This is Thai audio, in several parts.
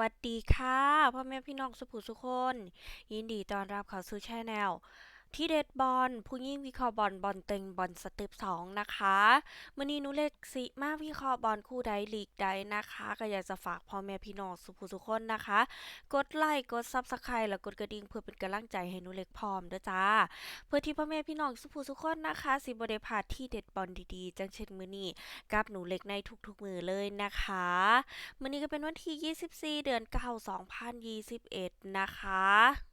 วัสดีค่ะพ่อแม่พี่น้องสุภุสุคน ยินดีต้อนรับเข้าสู่ช anel ที่เด็ดบอลผู้ยิ่งวิเคราะห์บอลบอลเต็งบอลสเต็ปสองนะคะมื้อนี้นูเล็กสิมาวิเคราะห์บอลคู่ใดลีกใดนะคะ ก็อยากจะฝากพ่อแม่พี่น้องสุภุสุคนนะคะ กดไลค์กด Subscribe แล้วกดกระดิ่งเพื่อเป็นกำลังใจให้นูเล็กพร้อมเด้อจ้า เพื่อที่พ่อแม่พี่น้องสุภุสุคนนะคะ สิบได้พลาดที่เด็ดบอลดีๆ จังเช่นมือนี้กับหนูเล็กในทุกๆมือเลยนะคะมือนี้ก็เป็นวันที่ 24 เดือน9 2021 นะคะ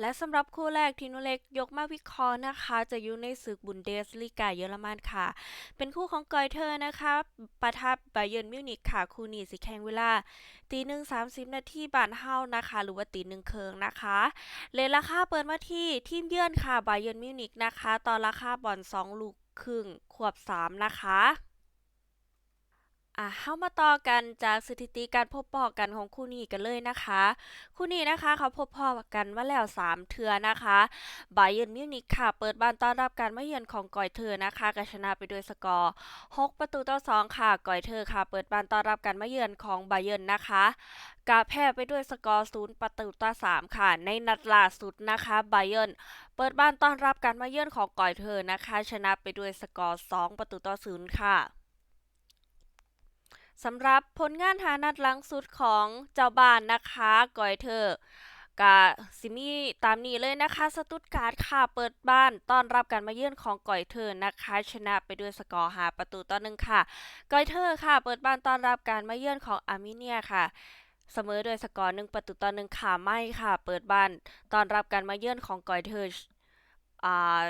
และสำหรับคู่แรกที่นุเล็กยกมาวิเคราะห์นะคะ จะอยู่ในศึกบุนเดสลีกาเยอรมันค่ะ เป็นคู่ของกอยเทอร์นะคะปะทะบาเยิร์นมิวนิกค่ะ คู่นี้สิแข่งเวลา ตีหนึ่งสามสิบนาทีบานเฮานะคะ หรือว่าตีหนึ่งเคิงนะคะเลทราคาเปิดมาที่ทีมเยือนค่ะไบเยิร์นมิวนิกนะคะ ตอนราคาบอลสองลูกครึ่งขวบสามนะคะ อะเฮามาต่อกันจากสถิติการพบปะกันของคู่นี้กันเลยนะคะ คู่นี้นะคะเขาพบปะกันมาแล้ว 3 เทือนะคะบาเยิร์นมิวนิกค่ะ เปิดบ้านต้อนรับการมาเยือนของกอยเทอนะคะกชนะไปด้วยสกอร์ 6 ประตูต่อ 2 ค่ะกอยเทอค่ะ เปิดบ้านต้อนรับการมาเยือนของบาเยิร์นนะคะกาแพ้ไปด้วยสกอร์ 0 ประตูต่อ 3 ค่ะ ในนัดล่าสุดนะคะบาเยิร์นเปิดบ้านต้อนรับการมาเยือนของกอยเทอนะคะ ชนะไปด้วยสกอร์ 2 ประตูต่อ 0 ค่ะ สำหรับผลงานหานัดหลังสุดของเจ้าบ้านนะคะกอยเธอกะซิมีตามนี้เลยนะคะ สตุตการ์ดค่ะเปิดบ้านต้อนรับการมาเยือนของกอยเธอนะคะ ชนะไปด้วยสกอร์หาประตูต่อหนึ่งค่ะกอยเธอค่ะ เปิดบ้านต้อนรับการมาเยือนของอาร์เมเนียค่ะเสมอด้วยสกอร์หนึ่งประตูต่อหนึ่งค่ะไม่ค่ะ เปิดบ้านต้อนรับการมาเยือนของกอยเธออ่า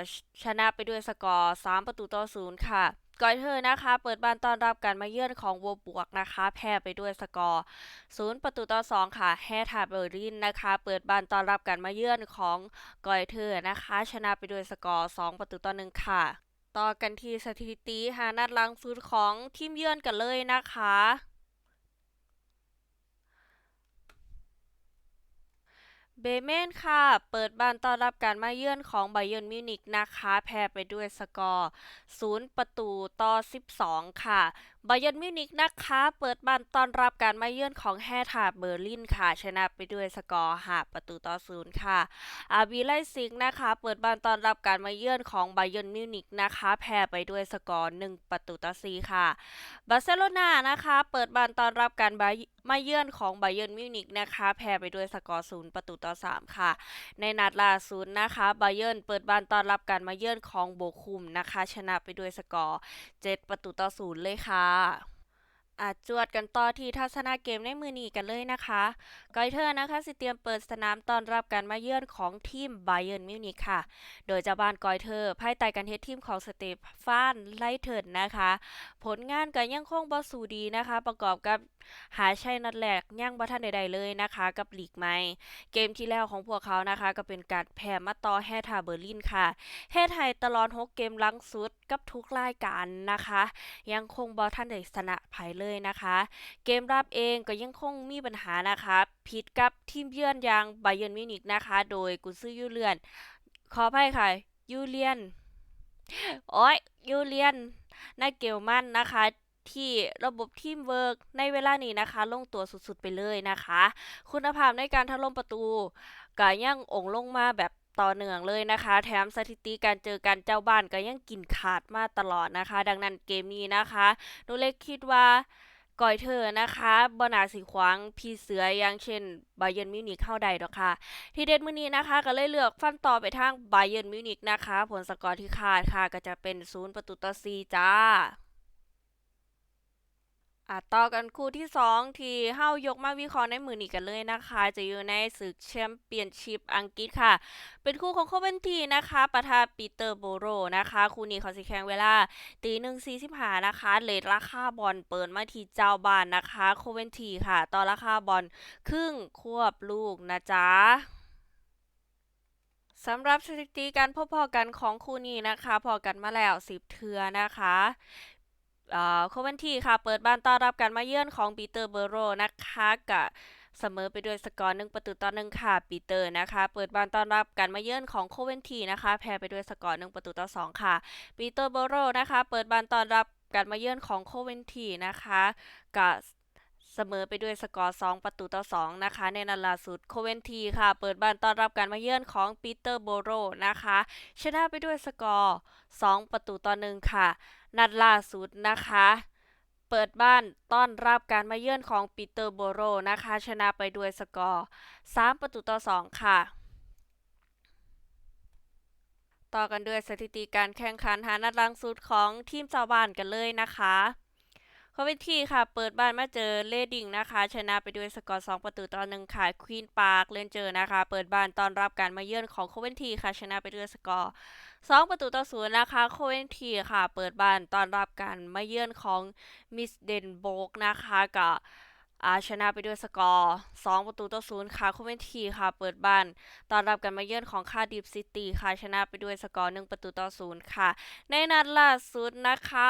ชนะไปด้วยสกอร์ 3 ประตูต่อศูนย์ค่ะ กอยเธอนะคะ เปิดบ้านต้อนรับการมาเยือนของวัวบวกนะคะ แพ้ไปด้วยสกอร์0ประตูต่อ2ค่ะแฮทาเบอร์ลินนะคะ เปิดบ้านต้อนรับการมาเยือนของกอยเธอนะคะ ชนะไปด้วยสกอร์2ประตูต่อ1ค่ะ ต่อกันที่สถิติหานัดลังสุดของทีมเยือนกันเลยนะคะ เบเมนค่ะ เปิดบ้านต้อนรับการมาเยือนของไบเยนมิวนิกนะคะ แพ้ไปด้วยสกอร์ 0 ประตูต่อ 12 ค่ะไบเยิร์นมิวนิกนะคะ เปิดบ้านต้อนรับการมาเยือนของแฮทาเบอร์ลินค่ะ ชนะไปด้วยสกอร์5ประตูต่อ0ค่ะ อาบีไลซิงนะคะ เปิดบ้านต้อนรับการมาเยือนของไบเยิร์นมิวนิกนะคะ แพ้ไปด้วยสกอร์1ประตูต่อ4ค่ะ บาร์เซโลนานะคะ เปิดบ้านต้อนรับการมาเยือนของไบเยิร์นมิวนิกนะคะ แพ้ไปด้วยสกอร์0ประตูต่อ3ค่ะ ในนัดล่าสุดนะคะไบเยิร์นเปิดบ้านต้อนรับการมาเยือนของโบคุมนะคะ ชนะไปด้วยสกอร์7ประตูต่อ0เลยค่ะ Ah. อาจวดกันต่อที่ทัศนาเกมในมือนีกันเลยนะคะกอยเทอร์นะคะสิเตรียมเปิดสนามต้อนรับการมาเยือนของทีมไบเยิร์นมิวนิกค่ะ โดยเจ้าบ้านกอยเทอร์ภายใต้การเทสทีมของสเตฟานไลเทิร์นนะคะ ผลงานก็ยังคงบ่สู้ดีนะคะ ประกอบกับหาชัยนัดแรกยังบ่ทันใดๆเลยนะคะ กับลีกใหม่เกมที่แล้วของพวกเขานะคะ ก็เป็นการแพ้มาต่อแฮทาเบอร์ลินค่ะแฮทไทยตลอด 6 เกมลังสุดกับทุกรายการนะคะ ยังคงบ่ทันได้ชนะไผเลยนะคะ เกมรับเองก็ยังคงมีปัญหานะคะผิดกับทีมเยือนอย่างไบเยนมิวนิกนะคะ โดยกุซือยูเลียน ขออภัยค่ะ ยูเลียน โอ้ยยูเลียนนาเกลมันนะคะที่ระบบทีมเวิร์กในเวลานี้นะคะ ลงตัวสุดๆไปเลยนะคะ คุณภาพในการถล่มประตูก็ยังองลงมาแบบ ต่อเนื่องเลยนะคะ แถมสถิติการเจอกันเจ้าบ้านก็ยังกินขาดมาตลอดนะคะ ดังนั้นเกมนี้นะคะหนูเล็กคิดว่ากอยเธอนะคะบนาสิขวางพีเสืออย่างเช่นไบเยนมิวนิกเข้าใดดอกค่ะ ที่เด็ดมื้อนี้นะคะ ก็เลยเลือกฟันต่อไปทางไบเยนมิวนิกนะคะ ผลสกอร์ที่คาดค่ะก็จะเป็น 0 ประตูต่อ4จ้า อะต่อกันคู่ที่ 2 ที่เฮายกมาวิเคราะห์ในมือนี้กันเลยนะคะ จะอยู่ในศึกแชมเปี้ยนชิพอังกฤษค่ะ เป็นคู่ของโคเวนทีนะคะปะทะปีเตอร์โบโรนะคะ คู่นี้เขาสิแข่งเวลาตีหนึ่งสี่สิบห้านะคะเลทราคาบอลเปิดมาที่เจ้าบ้านนะคะโคเวนทีค่ะ ต่อราคาบอลครึ่งควบลูกนะจ๊ะสำหรับสถิติการพบพอกันของคู่นี้นะคะ พอกันมาแล้ว 10 เทือนะคะ โคเวนทีค่ะ เปิดบ้านต้อนรับการมาเยือนของปีเตอร์เบโรนะคะกับเสมอไปด้วยสกอร์หนึ่งประตูต่อหนึ่งค่ะปีเตอร์นะคะ เปิดบ้านต้อนรับการมาเยือนของโคเวนทีนะคะ แพ้ไปด้วยสกอร์หนึ่งประตูต่อสองค่ะปีเตอร์เบโรนะคะ เปิดบ้านต้อนรับการมาเยือนของโคเวนทีนะคะกับเสมอไปด้วยสกอร์ 2 ประตูต่อ 2 นะคะ ในนัดล่าสุดโคเวนทีค่ะ เปิดบ้านต้อนรับการมาเยือนของปีเตอร์โบโรนะคะ ชนะไปด้วยสกอร์ 2 ประตูต่อ 1 ค่ะ นัดล่าสุดนะคะ เปิดบ้านต้อนรับการมาเยือนของปีเตอร์โบโรนะคะ ชนะไปด้วยสกอร์ 3 ประตูต่อ 2 ค่ะ ต่อกันด้วยสถิติการแข่งขันหานัดล่าสุดของทีมชาวบ้านกันเลยนะคะ โคเวนทีค่ะ เปิดบ้านมาเจอเลดิงนะคะ ชนะไปด้วยสกอร์ 2 ประตูต่อ1ค่ะควีนปาร์คเลนเจอร์นะคะ เปิดบ้านตอนรับการมาเยือนของโคเวนทีค่ะ ชนะไปด้วยสกอร์ 2 ประตูต่อ0นย์นะคะ โคเวนทีค่ะ เปิดบ้านตอนรับการมาเยือนของมิสเดนโบกนะคะกับอาชนะไปด้วยสกอร์ 2 ประตูต่อ0ค่ะโคเวนทีค่ะ เปิดบ้านตอนรับการมาเยือนของคาดิฟซิตี้ค่ะ ชนะไปด้วยสกอร์ 1 ประตูต่อ0ค่ะ ในนัดล่าสุดนะคะ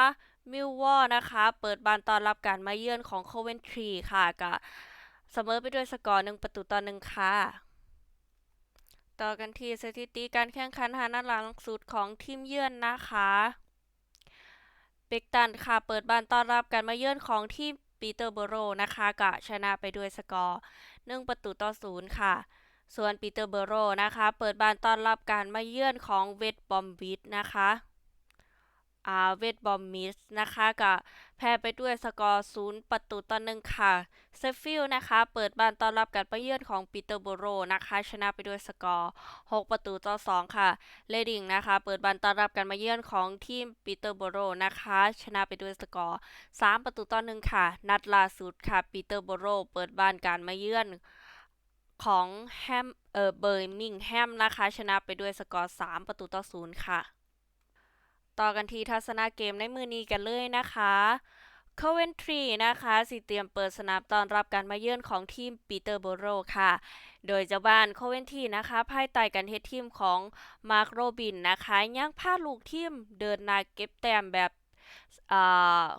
มิลวอนะคะ เปิดบานต้อนรับการมาเยือนของโคเวนทรีค่ะกับเสมอไปด้วยสกอร์1ประตูต่อ1ค่ะ ต่อกันที่สถิติการแข่งขันหานัดหลังสุดของทีมเยือนนะคะเบกตันค่ะ เปิดบานต้อนรับการมาเยือนของทีมปีเตอร์โบโรนะคะกะชนะไปด้วยสกอร์1ประตูต่อ0ค่ะ ส่วนปีเตอร์เบโรนะคะ เปิดบานต้อนรับการมาเยือนของเวสต์บอมบิทนะคะ อาเวสต์บอมมิสนะคะกับแพ้ไปด้วยสกอร์0ประตูต่อ1ค่ะเซฟฟิลนะคะ เปิดบ้านต้อนรับการมาเยือนของปีเตอร์โบโรนะคะ ชนะไปด้วยสกอร์6ประตูต่อ2ค่ะเลดิงนะคะ เปิดบ้านต้อนรับการมาเยือนของทีมปีเตอร์โบโรนะคะ ชนะไปด้วยสกอร์3ประตูต่อ1ค่ะ นัดล่าสุดค่ะปีเตอร์โบโรเปิดบ้านการมาเยือนของแฮมเออเบอร์มิงแฮมนะคะ ชนะไปด้วยสกอร์3ประตูต่อ0ค่ะ ต่อกันที่ทัศนาเกมในมือนี้กันเลยนะคะโคเวนทรีนะคะสิเตรียมเปิดสนามต้อนรับการมาเยือนของทีมปีเตอร์โบโรค่ะ โดยเจ้าบ้านโคเวนทรีนะคะภายใต้การเฮดทีมของมาร์คโรบินนะคะยังพาลูกทีมเดินนาเก็บแต้มแบบอ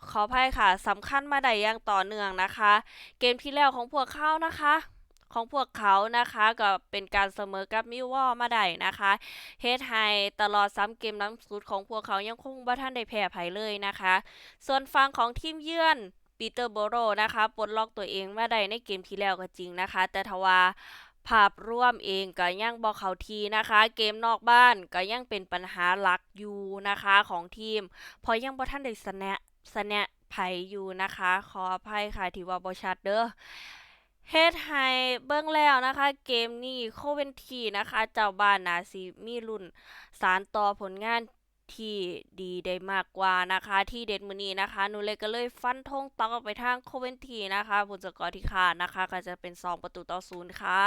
ขออภัยค่ะสำคัญมาได้อย่างต่อเนื่องนะคะ เกมที่แล้วของพวกเขานะคะ ของพวกเขานะคะก็เป็นการเสมอกับมิววอมาได้นะคะเฮดไฮตลอดซ้ำเกมน้ำสุดของพวกเขายังคงบ่ทันได้แพ้ไผเลยนะคะ ส่วนฝั่งของทีมเยือนปีเตอร์โบโรนะคะปลดล็อกตัวเองมาได้ในเกมที่แล้วก็จริงนะคะ แต่ทว่าภาพร่วมเองก็ยังบ่เขาทีนะคะ เกมนอกบ้านก็ยังเป็นปัญหาหลักอยู่นะคะของทีมเพราะยังบ่ทันได้สแนะสแนะไผอยู่นะคะ ขออภัยค่ะที่ว่าบ่ชัดเด้อ เฮ็ดให้เบิ่งแล้วนะคะ เกมนี้โคเวนทีนะคะ เจ้าบ้านนาสิมีลุ้นสานต่อผลงานที่ดีได้มากกว่านะคะ ที่เด็ดมือนี้นะคะหนูเล็กก็เลยฟันธงตอกไปทางโคเวนทีนะคะผลสกอร์ที่ขาดนะคะ ก็จะเป็น 2 ประตูต่อ0ค่ะ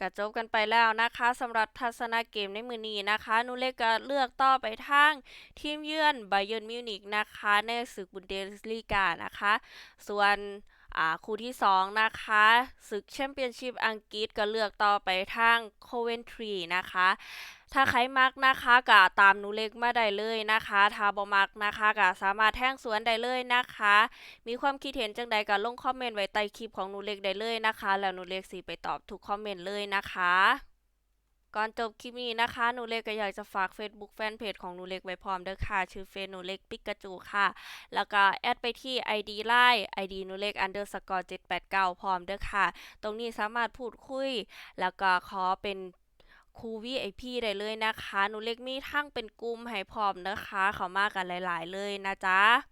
ก็จบกันไปแล้วนะคะสำหรับทัศนาเกมในมือนี้นะคะนูเล็กก็เลือกต่อไปทางทีมเยือนไบเยนมิวนิกนะคะ ในศึกบุนเดสลีกานะคะ ส่วน คู่ที่ 2 นะคะศึกแชมเปี้ยนชิพอังกฤษก็เลือกต่อไปทางโคเวนทรีนะคะ ถ้าใครมักนะคะก็ตามนูเล็กมาได้เลยนะคะถ้าบ่มักนะคะก็สามารถแท่งสวนได้เลยนะคะ มีความคิดเห็นจังใดก็ลงคอมเมนต์ไว้ใต้คลิปของนูเล็กได้เลยนะคะ แล้วนูเล็กสีไปตอบทุกคอมเมนต์เลยนะคะ ก่อนจบคลิปนี้นะคะ หนูเล็กก็อยากจะฝาก Facebook Fanpage ของหนูเล็กไว้พร้อมเด้อค่ะ ชื่อเฟซหนูเล็กปิกาจูค่ะ แล้วก็แอดไปที่ ID Line ID หนูเล็ก underscore 789พร้อมเด้อค่ะ ตรงนี้สามารถพูดคุย แล้วก็ขอเป็นครู VIP ได้เลยนะคะ หนูเล็กมีทั้งเป็นกลุ่มให้พร้อมนะคะ เขามากันหลาย ๆ เลยนะจ๊ะ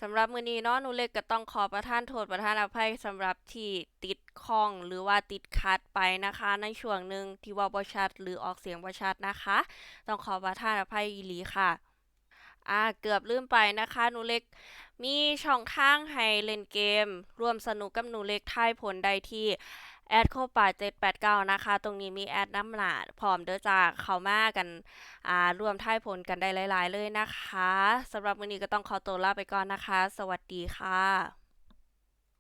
สำหรับมือนี้เนาะหนูเล็กก็ต้องขอประทานโทษประทานอภัยสำหรับที่ติดข้องหรือว่าติดคัดไปนะคะ ในช่วงหนึ่งที่ว่าบ่ชัดหรือออกเสียงบ่ชัดนะคะ ต้องขอประทานอภัยอีหลีค่ะอ่าเกือบลืมไปนะคะหนูเล็กมีช่องทางให้เล่นเกม ร่วมสนุกกับหนูเล็กทายผลได้ที่ แอดโคป่า789นะคะ ตรงนี้มีแอดน้ำหลาดพร้อมเด้อจากเขามากันอ่ารวมทายผลกันได้หลาย ๆ เลยนะคะสำหรับวันนี้ก็ต้องขอตัวลาไปก่อนนะคะ สวัสดีค่ะ